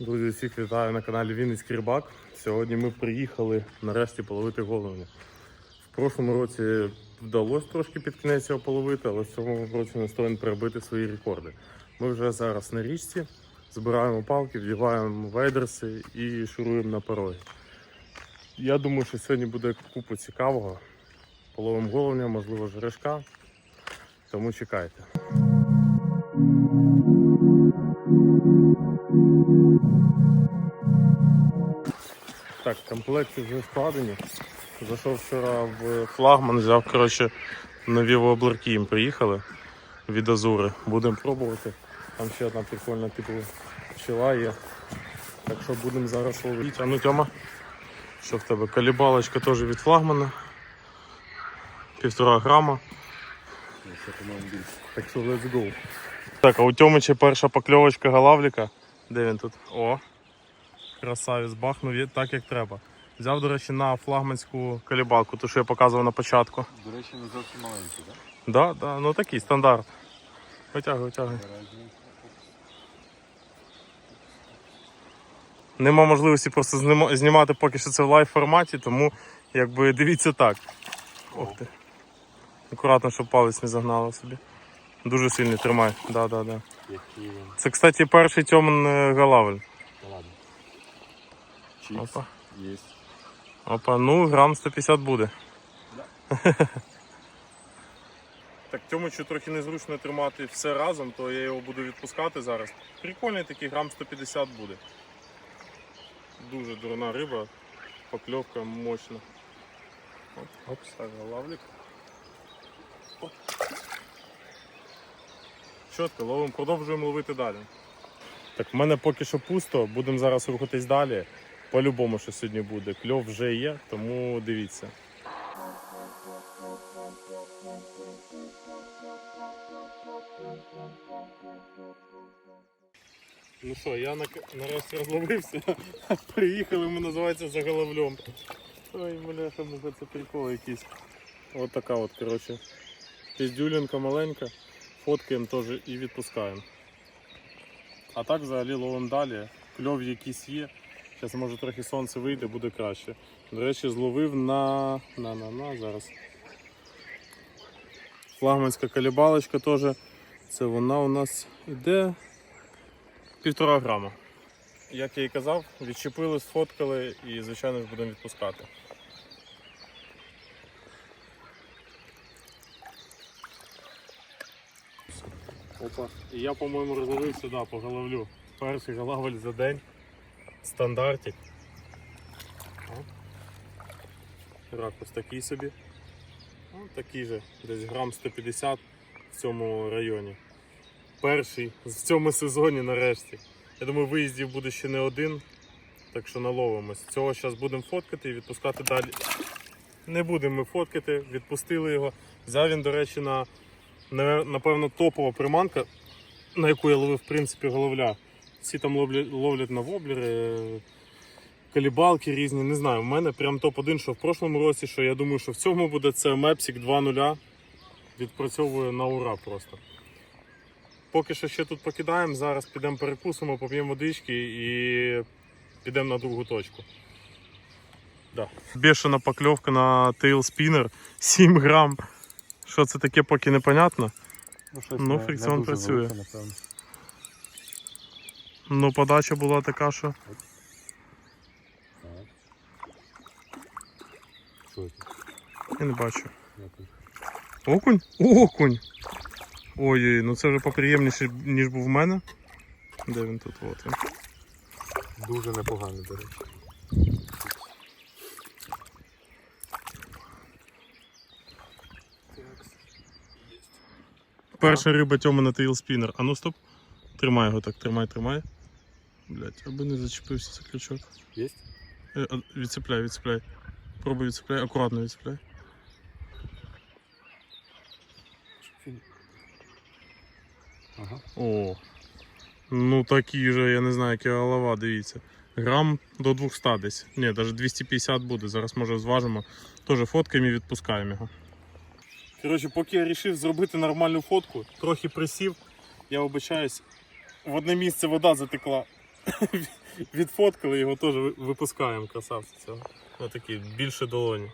Друзі, всіх вітаю на каналі Вінницький Рибак. Сьогодні ми приїхали нарешті половити головня. В прошлому році вдалося трошки під кінець його половити, але в цьому році настоїн перебити свої рекорди. Ми вже зараз на річці, збираємо палки, вдіваємо вейдерси і шуруємо на пороги. Я думаю, що сьогодні буде купа цікавого. Половимо головня, можливо, жерешка. Тому чекайте. Так, комплекти вже складені. Зайшов вчора в флагман, взяв коротше, нові воблерки їм приїхали від Азури. Будемо пробувати. Там ще одна прикольна типу пчела є. Так що будемо зараз ловити. А ну Тьома, що в тебе? Калібалочка теж від флагмана. Півтора грама. Так що let's go. Так, а у Тьомича перша покльовочка галавліка. Де він тут? О! Красавець бахнув так, як треба. Взяв, до речі, на флагманську калібалку, ту, що я показував на початку. До речі, не зовсім маленький, так? Да, да, ну такий стандарт. Витягуй, витягуй. Нема можливості просто знімати поки що це в лайв форматі, тому якби дивіться так. Ох ти. Акуратно, щоб палець не загнало собі. Дуже сильний тримай. Да, да, да. Це, кстати, перший тьомен е, галавель. Та Опа. Єсть. Опа, ну грам 150 буде. Так Тьомичу трохи незручно тримати все разом, то я його буду відпускати зараз. Прикольний такий грам 150 буде. Дуже дурна риба, покльовка мощна. Оп, оп, ставлю лавлик. Оп. Чітко, ловимо, продовжуємо ловити далі. Так, в мене поки що пусто, будемо зараз рухатись далі. По-любому, що сьогодні буде. Кльов вже є, тому дивіться. Ну що, я на... нарешті розловився. Приїхали, ми називається за головлем. Ой, бляха, муха, це прикол якийсь. От така от, коротше. Піздюлінка маленька, фоткаємо теж і відпускаємо. А так взагалі ловимо далі. Кльов якийсь є. Зараз може трохи сонце вийде, буде краще. До речі, зловив на. на на на зараз. Флагманська калібалочка теж. Це вона у нас іде півтора грама. Як я і казав, відчепили, сфоткали і, звичайно будемо відпускати. Опа. І я, по-моєму, розловив сюди по головлю. Перший головель за день. Стандартик. О. Ракурс такий собі. Ну, такий же, десь грам 150 в цьому районі. Перший в цьому сезоні нарешті. Я думаю, виїздів буде ще не один, так що наловимось. Цього зараз будемо фоткати і відпускати далі. Не будемо ми фоткати, відпустили його. Взяв він, до речі, на- напевно топова приманка, на яку я ловив в принципі головля. Всі там ловлять, ловлять на воблери, калібалки різні, не знаю. У мене прям топ-1, що в прошлому році, що я думаю, що в цьому буде це Mepsik 2.0. Відпрацьовує на ура просто. Поки що ще тут покидаємо, зараз підемо перекусимо, поп'ємо водички і підемо на другу точку. Да. Бешена покльовка на Tail Spinner 7 грам. Що це таке, поки непонятно. щось Ну, фрикціон працює. Ну, подача була така, що. Що це? Я не бачу. Окунь? Окунь! Ой-ой, ну це вже поприємніше, ніж був в мене. Де він тут? От він. Дуже непогано, до речі. Перша риба тьома на Spinner. А ну стоп. Тримай його так, тримай, тримай. Блять, аби не зачепився за крючок. Єсть? Е, а, Відцепляй, відцепляй. Пробуй відцепляй, акуратно відцепляй. Ага. О. Ну такі же, я не знаю, яка голова, дивіться. Грам до 200 десь. Ні, навіть 250 буде. Зараз може зважимо. Теж фоткаємо і відпускаємо його. Коротше, поки я вирішив зробити нормальну фотку, трохи присів, я вибачаюсь, в одне місце вода затекла. Відфоткали, його теж випускаємо, красавця цього. Отакі, більше долоні.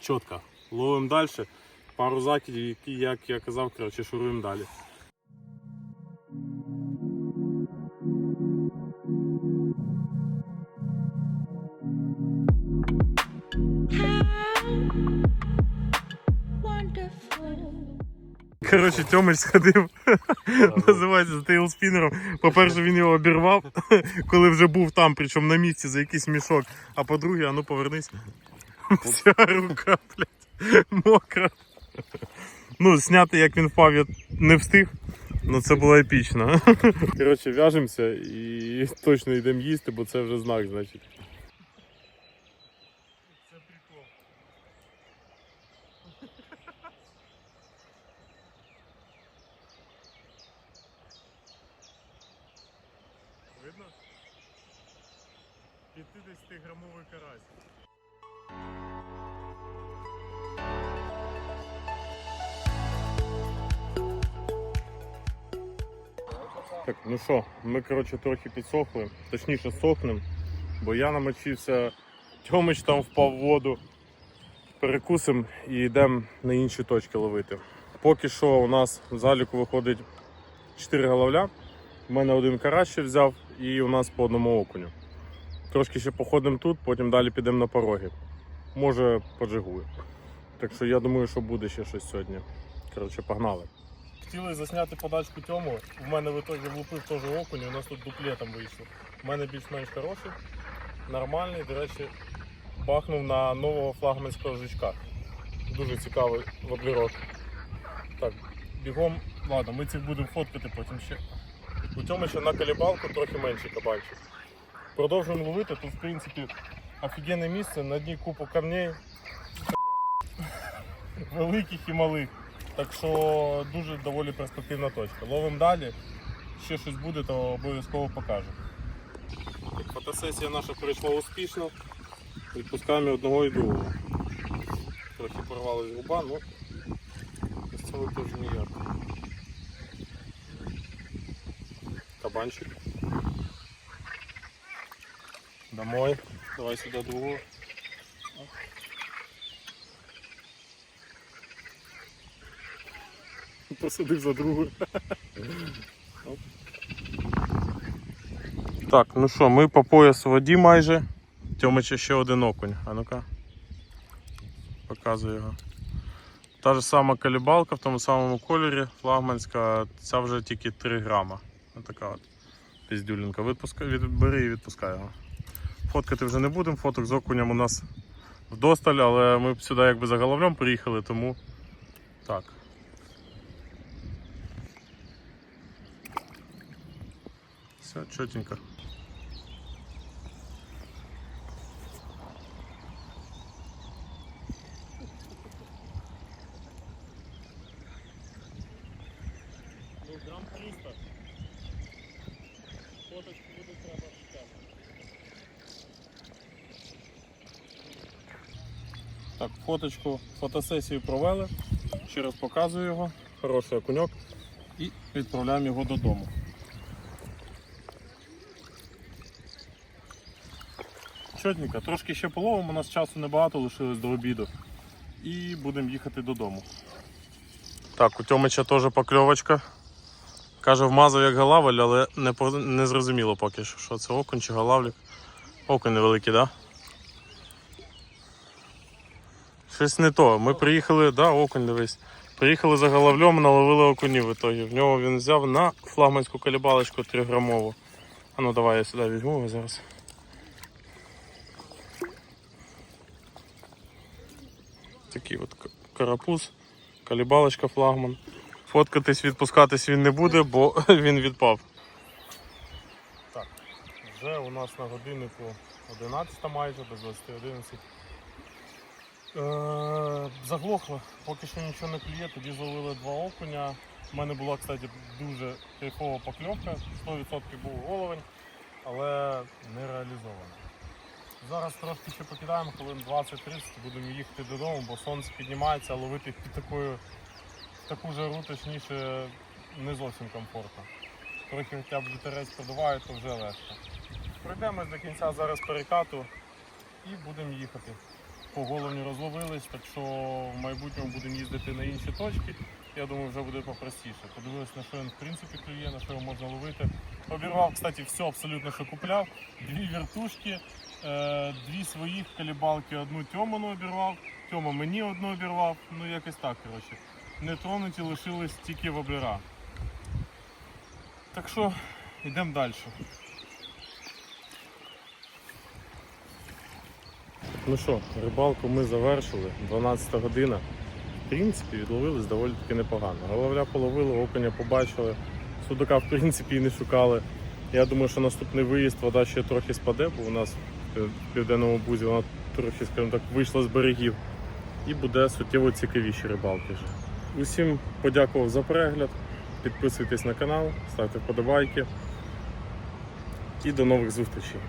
Чітко. Ловимо далі. Пару закидів, які, як я казав, коротше, шуруємо далі. Коротше, Тьомич сходив, називається з тейлспінером. По-перше, він його обірвав, коли вже був там, причому на місці за якийсь мішок. А по-друге, а ну повернись. Вся рука, блядь, мокра. Ну, зняти, як він впав, я не встиг. Ну це було епічно. Коротше, в'яжемося і точно йдемо їсти, бо це вже знак, значить. Це прикол. Видно? 50-грамовий карась. Так, ну що, ми коротше трохи підсохли, точніше сохнем, бо я намочився, Тьомич там впав в воду. Перекусимо і йдемо на інші точки ловити. Поки що у нас в заліку виходить 4 головля. У мене один карась ще взяв і у нас по одному окуню. Трошки ще походимо тут, потім далі підемо на пороги. Може поджигую. Так що я думаю, що буде ще щось сьогодні. Коротше, погнали. Хотіли засняти подачку Тьому. В мене в ітогі влупив теж окунь, у нас тут дуплетом вийшло. У мене більш-менш хороший, нормальний, до речі, бахнув на нового флагманського жучка. Дуже цікавий воблерок. Так, бігом, ладно, ми цих будемо фоткати потім ще. У цьому ще на колібалку трохи менший кабанчик. Продовжуємо ловити, тут в принципі офігенне місце, на дні купу камней. Великих і малих. Так що дуже доволі перспективна точка. Ловимо далі. Ще щось буде, то обов'язково покажу. Фотосесія наша пройшла успішно. Відпускаємо одного і другого. Трохи порвалась губа, ну з цього теж ніяк. Кабанчик. Домой. Давай сюди другого. Посадив за другу. Так, ну що, ми по пояс у воді майже. Тьомича ще один окунь. А ну-ка. Показую його. Та ж сама калібалка в тому самому кольорі, флагманська, ця вже тільки 3 грама. Ось така от піздюлінка. Відпускай, від, бери і відпускай його. Фоткати вже не будемо, фоток з окунем у нас вдосталь, але ми сюди якби за головлем приїхали, тому так. Все, чотенько. Так, фоточку, фотосесію провели. Ще раз показую його. Хороший окуньок. І відправляємо його додому. Чотненько, трошки ще половимо, у нас часу небагато лишилось до обіду. І будемо їхати додому. Так, у Тьомича теж покльовочка. Каже, вмазав як галавель, але не, не зрозуміло поки що, що це окунь чи галавлік. Окунь невеликий, так? Да? Щось не то. Ми приїхали, да, окунь дивись. Приїхали за головлем, наловили окунів в ітогі. В нього він взяв на флагманську калібалочку 3 грамову. А ну давай я сюди візьму його зараз. Такий от карапуз, калібалочка флагман. Фоткатись, відпускатись він не буде, бо він відпав. Так, вже у нас на годиннику 11 майже, без 20.11. Е, заглохло, поки що нічого не клює, тоді зловили два окуня. У мене була, кстати, дуже кайфова покльовка, 100% був головень, але не реалізована. Зараз трошки ще покидаємо, хвилин 20-30, будемо їхати додому, бо сонце піднімається, ловити під такою таку жару, точніше, не зовсім комфортно. Трохи хоча б вітерець продуває, то вже легше. Пройдемо до кінця зараз перекату і будемо їхати. По головні розловились, так що в майбутньому будемо їздити на інші точки. Я думаю, вже буде попростіше. Подивились, на що він в принципі клює, на що його можна ловити. Обірвав, кстати, все абсолютно, що купляв. Дві вертушки, е, дві своїх калібалки, одну Тьоману обірвав. Тьома мені одну обірвав. Ну якось так, коротше. Не тронуті лишились тільки воблера. Так що йдемо далі. Ну що, рибалку ми завершили, 12 година. В принципі, відловились доволі таки непогано. Головля половили, окуня побачили. Судака, в принципі, і не шукали. Я думаю, що наступний виїзд вода ще трохи спаде, бо у нас в південному бузі вона трохи, скажімо так, вийшла з берегів. І буде суттєво цікавіші рибалки вже. Усім подякував за перегляд. Підписуйтесь на канал, ставте вподобайки. І до нових зустрічей.